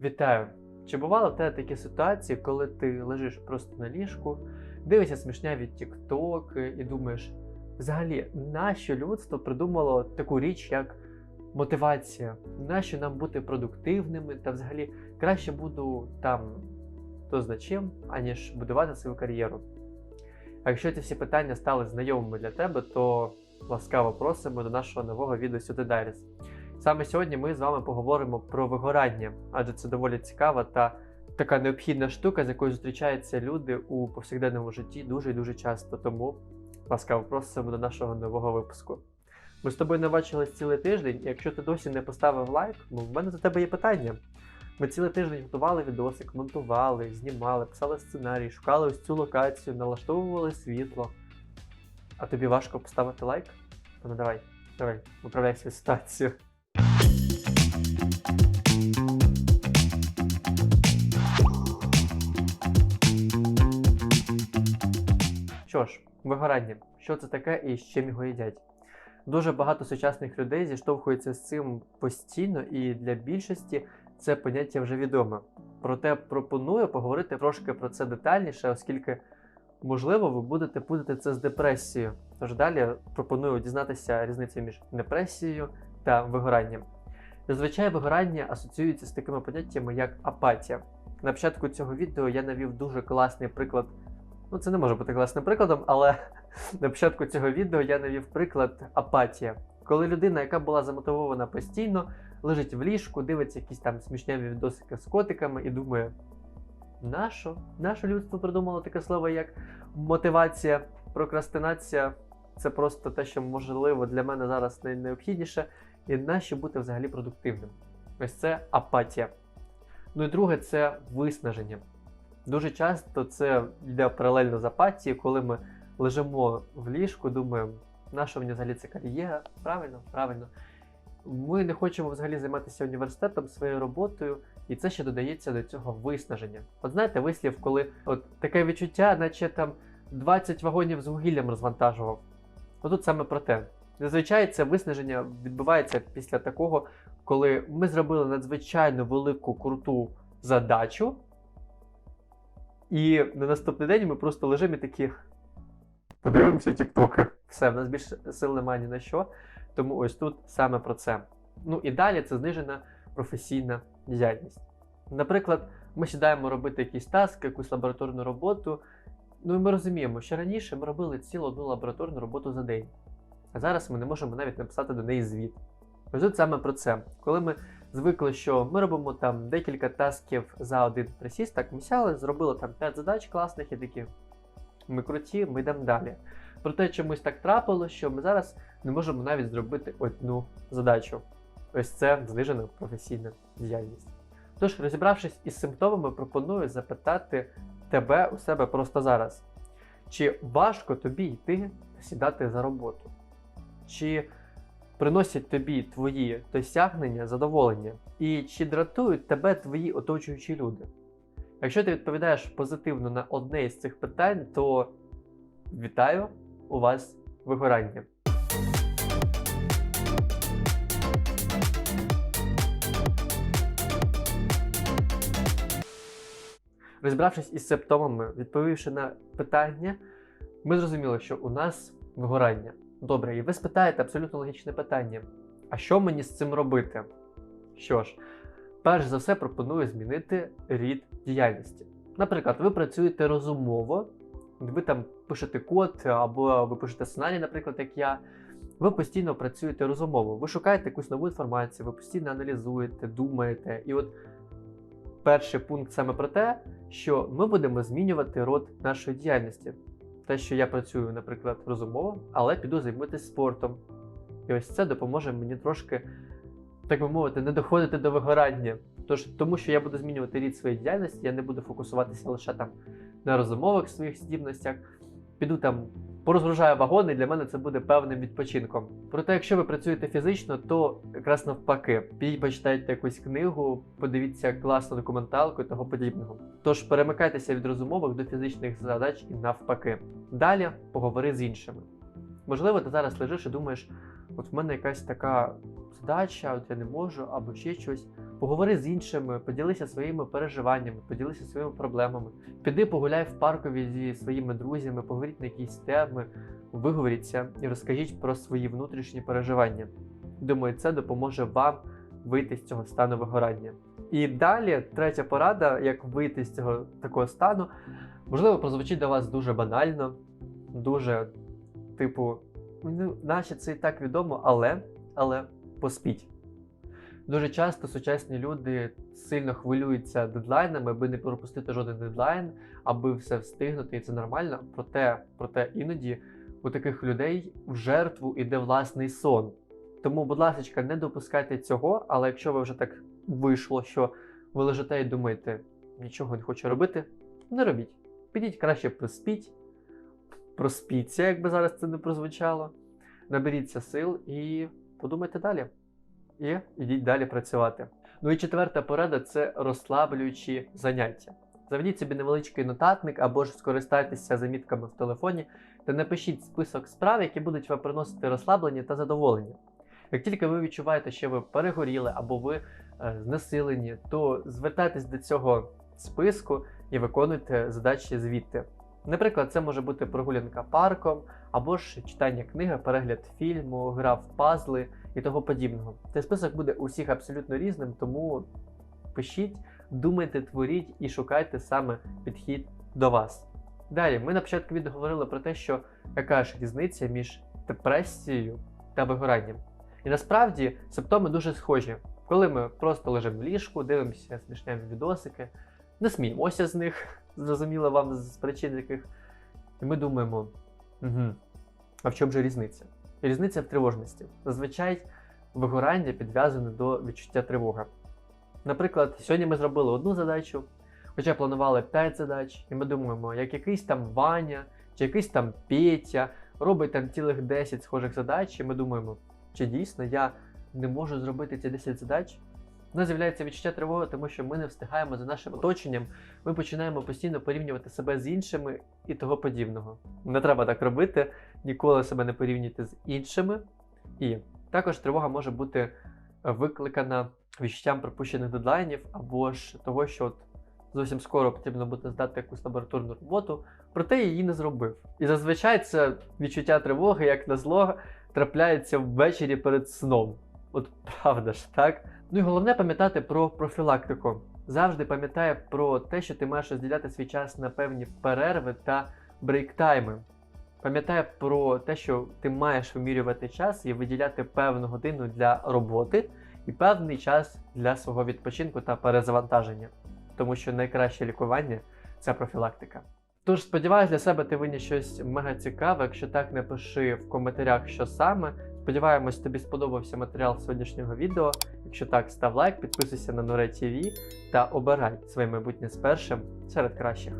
Вітаю! Чи бувало тебе такі ситуації, коли ти лежиш просто на ліжку, дивишся смішняві тіктоки і думаєш, взагалі, нащо людство придумало таку річ, як мотивація? Нащо нам бути продуктивними? Та взагалі краще буду там то чим, аніж будувати свою кар'єру. А якщо ці всі питання стали знайомими для тебе, то ласкаво просимо до нашого нового відео сюди Дайріс. Саме сьогодні ми з вами поговоримо про вигорання, адже це доволі цікава та така необхідна штука, з якою зустрічаються люди у повсякденному житті дуже і дуже часто. Тому ласкаво просимо до нашого нового випуску. Ми з тобою не бачились цілий тиждень, і якщо ти досі не поставив лайк, ну в мене до тебе є питання. Ми цілий тиждень готували відосик, монтували, знімали, писали сценарій, шукали ось цю локацію, налаштовували світло. А тобі важко поставити лайк? Ну давай, давай, виправляй свою ситуацію. Що ж, вигорання. Що це таке і з чим його їдять? Дуже багато сучасних людей зіштовхуються з цим постійно, і для більшості це поняття вже відоме. Проте пропоную поговорити трошки про це детальніше, оскільки, можливо, ви будете путати це з депресією. Тож далі пропоную дізнатися різницю між депресією та вигоранням. Зазвичай вигорання асоціюється з такими поняттями, як апатія. На початку цього відео я навів дуже класний приклад. Ну, це не може бути класним прикладом, але на початку цього відео я навів приклад апатія. Коли людина, яка була замотивована постійно, лежить в ліжку, дивиться якісь там смішняві відосики з котиками і думає: нащо? Наше людство придумало таке слово, як мотивація, прокрастинація. Це просто те, що можливо для мене зараз найнеобхідніше, і нащо бути взагалі продуктивним. Ось це апатія. Ну і друге, це виснаження. Дуже часто це йде паралельно з апатією, коли ми лежимо в ліжку, думаємо, наша мені взагалі це кар'єра? Правильно, правильно. Ми не хочемо взагалі займатися університетом, своєю роботою, і це ще додається до цього виснаження. От знаєте, вислів, коли от таке відчуття, наче там 20 вагонів з вугіллям розвантажував. Отут саме про те. Зазвичай це виснаження відбувається після такого, коли ми зробили надзвичайно велику круту задачу, і на наступний день ми просто лежимо і такі. Подивимося тіктоки. Все, в нас більше сил немає ні на що. Тому ось тут саме про це. Ну і далі це знижена професійна діяльність. Наприклад, ми сідаємо робити якийсь таск, якусь лабораторну роботу. Ну і ми розуміємо, що раніше ми робили цілу одну лабораторну роботу за день. А зараз ми не можемо навіть написати до неї звіт. Ось тут саме про це. Коли ми звикли, що ми робимо там декілька тасків за один присіст, так ми сяли, зробили там 5 задач класних і такі. Ми круті, ми йдемо далі. Проте чомусь так трапило, що ми зараз не можемо навіть зробити одну задачу. Ось це знижена професійна діяльність. Тож, розібравшись із симптомами, пропоную запитати тебе у себе просто зараз. Чи важко тобі йти сідати за роботу? Чи приносять тобі твої досягнення задоволення? І чи дратують тебе твої оточуючі люди? Якщо ти відповідаєш позитивно на одне із цих питань, то вітаю у вас вигорання. Розібравшись із симптомами, відповівши на питання, ми зрозуміли, що у нас вигорання. Добре, і ви спитаєте абсолютно логічне питання: а що мені з цим робити? Що ж, перш за все пропоную змінити рід діяльності. Наприклад, ви працюєте розумово, ви там пишете код, або ви пишете сценарій, наприклад, як я. Ви постійно працюєте розумово, ви шукаєте якусь нову інформацію, ви постійно аналізуєте, думаєте. І от перший пункт саме про те, що ми будемо змінювати род нашої діяльності. Те, що я працюю, наприклад, розумово, але піду займатися спортом. І ось це допоможе мені трошки, так би мовити, не доходити до вигорання. Тож, тому що я буду змінювати рід своєї діяльності, я не буду фокусуватися лише там на розумових своїх здібностях. Піду там, порозгружаю вагони, для мене це буде певним відпочинком. Проте, якщо ви працюєте фізично, то якраз навпаки, підіть почитайте якусь книгу, подивіться класну документалку і того подібного. Тож перемикайтеся від розумових до фізичних задач і навпаки. Далі поговори з іншими. Можливо, ти зараз лежиш і думаєш, от в мене якась така задача, от я не можу, або ще щось. Поговори з іншими, поділися своїми переживаннями, поділися своїми проблемами. Піди погуляй в паркові зі своїми друзями, поговоріть на якісь теми, виговоріться і розкажіть про свої внутрішні переживання. Думаю, це допоможе вам вийти з цього стану вигорання. І далі, третя порада, як вийти з цього такого стану, можливо, прозвучить до вас дуже банально, дуже, типу, ну, наче це і так відомо, але, але поспіть. Дуже часто сучасні люди сильно хвилюються дедлайнами, аби не пропустити жоден дедлайн, аби все встигнути, і це нормально. Проте, проте іноді у таких людей в жертву іде власний сон. Тому, будь ласка, не допускайте цього, але якщо ви вже так вийшло, що ви лежите і думаєте, нічого не хочу робити, не робіть. Підіть краще проспіть, проспіться, як би зараз це не прозвучало. Наберіться сил і подумайте далі. І йдіть далі працювати. Ну і четверта порада це розслаблюючі заняття. Заведіть собі невеличкий нотатник або ж скористайтеся замітками в телефоні та напишіть список справ, які будуть вам приносити розслаблення та задоволення. Як тільки ви відчуваєте, що ви перегоріли або ви е, знесилені, то звертайтесь до цього списку і виконуйте задачі звідти. Наприклад, це може бути прогулянка парком, або ж читання книги, перегляд фільму, гра в пазли і того подібного. Цей список буде у всіх абсолютно різним, тому пишіть, думайте, творіть і шукайте саме підхід до вас. Далі, ми на початку відео говорили про те, що яка ж різниця між депресією та вигоранням. І насправді симптоми дуже схожі. Коли ми просто лежимо в ліжку, дивимося смішневі відосики, не сміємося з них, зрозуміло вам з причин яких. І ми думаємо, угу, а в чому же різниця? Різниця в тривожності. Зазвичай вигорання підв'язане до відчуття тривоги. Наприклад, сьогодні ми зробили одну задачу, хоча планували 5 задач, і ми думаємо, як якийсь там Ваня чи якийсь там Петя робить там цілих 10 схожих задач, і ми думаємо, чи дійсно я не можу зробити ці 10 задач? У нас з'являється відчуття тривоги, тому що ми не встигаємо за нашим оточенням, ми починаємо постійно порівнювати себе з іншими і того подібного. Не треба так робити, ніколи себе не порівнюйте з іншими. І також тривога може бути викликана відчуттям пропущених дедлайнів, або ж того, що от зовсім скоро потрібно буде здати якусь лабораторну роботу, проте її не зробив. І зазвичай це відчуття тривоги, як на зло, трапляється ввечері перед сном. От правда ж, так? Ну і головне пам'ятати про профілактику. Завжди пам'ятай про те, що ти маєш розділяти свій час на певні перерви та брейктайми. Пам'ятай про те, що ти маєш вимірювати час і виділяти певну годину для роботи і певний час для свого відпочинку та перезавантаження. Тому що найкраще лікування це профілактика. Тож, сподіваюся, для себе ти виніс щось мега цікаве. Якщо так, напиши в коментарях, що саме. Сподіваємось, тобі сподобався матеріал сьогоднішнього відео. Якщо так, став лайк, підписуйся на Нуре ТВ та обирай своє майбутнє з першим серед кращих.